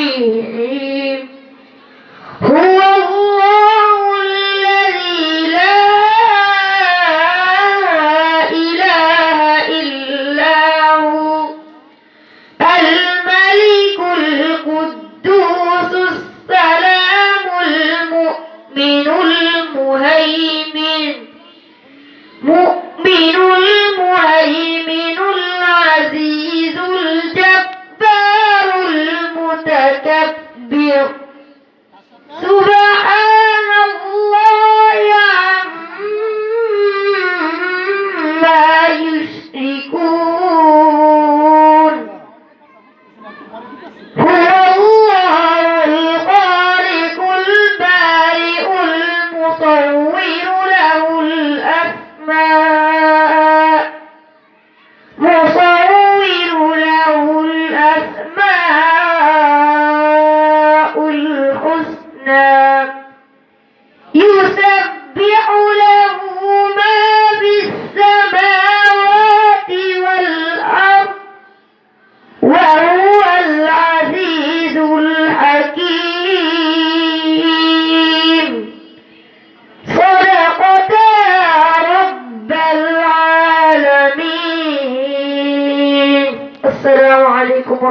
الصالحين هو الله الذي لا إله إلا هو. الملك القدوس السلام المؤمن المهيمن. الحسنى. يسبح له ما في السماوات والأرض وهو العزيز الحكيم. صدقتا رب العالمين. السلام عليكم